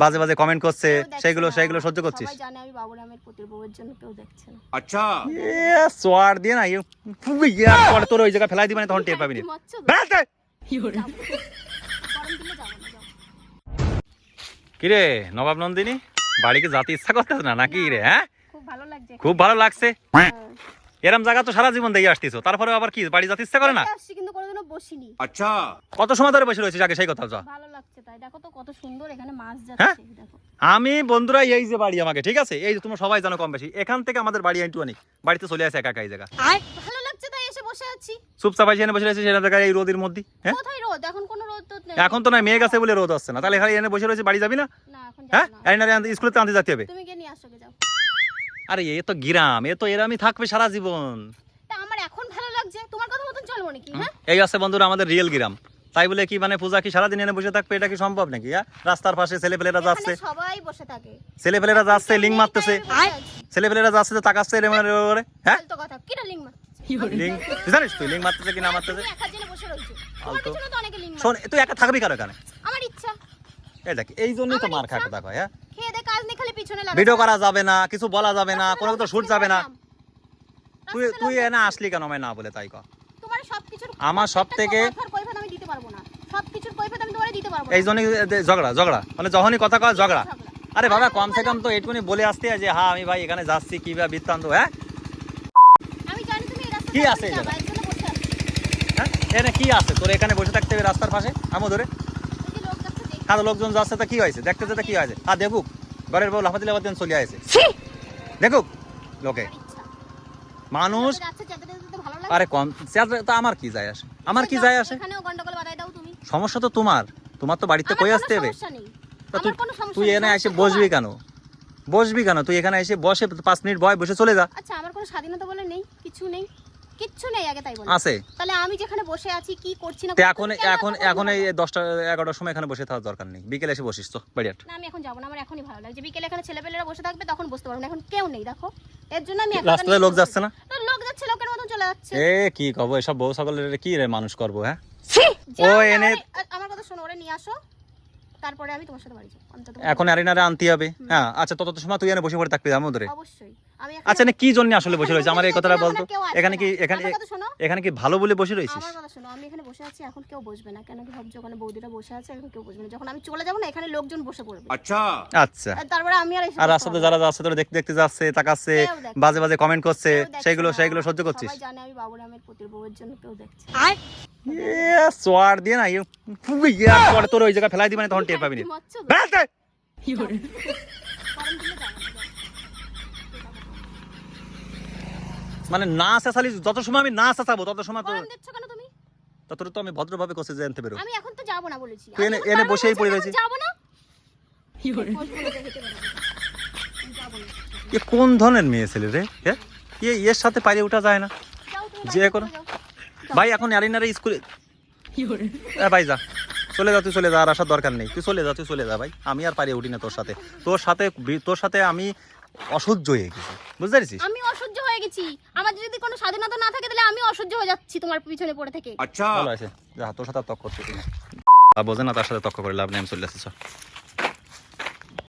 বাজে বাজে কমেন্ট করছে সেগুলো সেগুলো সহ্য করছিস? সবাই জানে আমি জন্য কেউ দেখছে না। আচ্ছা। ইয়া সোয়ার দিয়ে না ইয়ে, পরে তোর ওই জায়গা ফেলাই দিবি তখন টের কি রে নবাব নন্দিনী? বাড়ি ইচ্ছা করতেছ না নাকি রে হ্যাঁ? খুব ভালো লাগছে। হ্যাঁ। এরম জায়গা তো সারা জীবন দিয়ে আসতেছো তারপরে আবার কি বাড়ি যাতে ইচ্ছা করে না? বসিনি। আচ্ছা। কত সময় ধরে বসে আগে সেই কথা যা ভালো লাগছে তাই। দেখো তো কত সুন্দর এখানে মাছ হ্যাঁ? যাচ্ছে দেখো। আমি বন্ধুরা এই যে বাড়ি আমাকে ঠিক আছে? এই যে তোমরা সবাই জানো কম বেশি। এখান থেকে আমাদের বাড়ি আইটু অনেক। বাড়িতে চলে আসে একা একা এই জায়গা। ভালো লাগছে তাই এসে বসে আছি। বসে রয়েছে সেটা দেখা এই রোদের মধ্যে হ্যাঁ? কোথায় রোদ? এখন কোনো রোদ তো নেই। এখন তো না মেঘ আছে বলে রোদ আসছে না। তাহলে এখানে এনে বসে রয়েছে বাড়ি যাবি না? না এখন হ্যাঁ? এনে স্কুলে তো আনতে যেতে হবে। তুমি গিয়ে নিয়ে আসো যাও। আরে এ তো গিরাম এ তো এরামই থাকবে সারা জীবন। নাকি হ্যাঁ? এই আছে বন্ধুরা আমাদের রিয়েল গ্রাম। তাই বলে কি মানে পূজা কি সারাদিন এনে বসে থাকবে এটা কি সম্ভব নাকি হ্যাঁ? রাস্তার পাশে ছেলেপেলেরা যাচ্ছে। সবাই বসে থাকে। ছেলেপেলেরা যাচ্ছে লিং মারতেছে। ছেলেপেলেরা যাচ্ছে তো তাকাচ্ছে এরম করে হ্যাঁ? ফালতু কথা। কিটা লিঙ্ক মারছে লিং জানিস তুই লিং মারতেছে কি না মারতেছে? লিঙ্ক শোন তুই একা থাকবি কারও এখানে? আমার ইচ্ছা। এই দেখ এই জন্যই তো মার হ্যাঁ? খেয়ে দে কাজ নেই খালি পিছনে লাগা। ভিডিও করা যাবে না কিছু বলা যাবে না কোনো তো শুট যাবে না। তুই তুই এনে আসলি কেন আমায় না বলে তাই সবকিছুর আমার সব থেকে- এই জন্যই ঝগড়া ঝগড়া। মানে যখনই কথা কয় ঝগড়া। আরে বাবা কমসে কম তো এইটুকুনি বলে আসতে যে হ্যাঁ আমি ভাই এখানে যাচ্ছি কি বা বৃত্তান্ত হ্যাঁ? কি আছে। হ্যাঁ? এখানে কি আছে? তোর এখানে বসে থাকতে হবে রাস্তার পাশে? আমো ধরে। হ্যাঁ লোকজন যাচ্ছে তা কি হয়েছে? দেখতে যেতে কি হয়েছে? হ্যাঁ দেখুক। ঘরের বউ লাফাতে লাফাতে চলে আসে। দেখুক। লোকে। মানুষ আরে কম তা আমার কি যায় আসে? আমার কি যায় আসে? সমস্যা তো তোমার। তোমার তো বাড়িতে কই আসতে হবে? তুই এনে এসে বসবি কেন? বসবি কেন? তুই এখানে এসে বসে পাঁচ মিনিট বয় বসে চলে যা। আচ্ছা আমার কোনো স্বাধীনতা বলে নেই কিছু নেই কিচ্ছু নেই আগে তাই বলো। আছে। তাহলে আমি যেখানে বসে আছি কি করছি না তো এখন এখন এখন এই বলো? দশটা এগারোটার সময় এখানে বসে থাকার দরকার নেই। বিকেলে এসে বসিস তো বাড়িয়াট। না আমি এখন যাব না আমার এখনই ভালো লাগছে বিকেলে এখানে ছেলেপেলেরা বসে থাকবে তখন বসতে পারব না। এখন কেউ নেই দেখো। এর জন্য আমি রাস্তায় লোক যাচ্ছে না এ কি কব এসব বউ সকলের কি রে মানুষ করব হ্যাঁ? ও এনে- আমার কথা শোনো ওরে নিয়ে আসো। তারপরে আমি তোমার সাথে বাড়ি যাব। এখন আরিনারে আনতে হবে। হ্যাঁ আচ্ছা তত সময় তুই এনে বসে পড়ে থাকবি আমাদের অবশ্যই। আচ্ছা না কি জন্য আসলে বসে আচ্ছা, রয়েছে? আমার এই কথাটা বলতো। এখানে কি এখানে এখানে কি ভালো বলে বসে রয়েছিস? আমার কথা শোনো আমি এখানে বসে আছি এখন কেউ বসবে না। কেন কি ভাবছ? ওখানে বসে আছে এখন কেউ বসবে না। যখন আমি চলে যাব না এখানে লোকজন বসে পড়বে। আচ্ছা। আচ্ছা। তারপরে আমি আর আর রাস্তাতে যারা যাচ্ছে দেখতে দেখতে যাচ্ছে তাকাচ্ছে বাজে বাজে কমেন্ট করছে সেগুলো সেগুলো সহ্য করছিস? সবাই জানে আমি বাবুর আমের বউয়ের জন্য কেউ দেখছে আয়। ইয়ে, ইয়ে, ইয়ে, তোর ওই জায়গায় ফেলাই দিবি না তখন টের পাবি না। মানে না চেঁচালি যত সময় আমি না চেঁচাবো তত সময় তো গরম দিচ্ছ কেন তুমি? তত তো আমি ভদ্রভাবে করছি জানতে পেরো আমি এখন তো যাব না বলেছি। এনে- এনে বসেই পড়ে রয়েছি। যাব না। এ কোন ধরনের মেয়ে ছেলে রে এ এর সাথে পারে ওঠা যায় না। যে করো। ভাই এখন আরিনারে স্কুলে এ ভাই যা। চলে যা তুই চলে যা আর আসার দরকার নেই। তুই চলে যা তুই চলে যা ভাই। আমি আর পারি উঠি না তোর সাথে। তোর সাথে তোর সাথে আমি অসহ্য হয়ে গেছি। বুঝতে পারছিস? আমি অসহ্য হয়ে গেছি। আমার যদি কোনো স্বাধীনতা না থাকে তাহলে আমি অসহ্য হয়ে যাচ্ছি তোমার পিছনে পড়ে থেকে। আচ্ছা। ভালো আছে। যা তোর সাথে তক করতে বোঝে না তার সাথে তক্ক করে লাভ নেই আমি চলে আসছি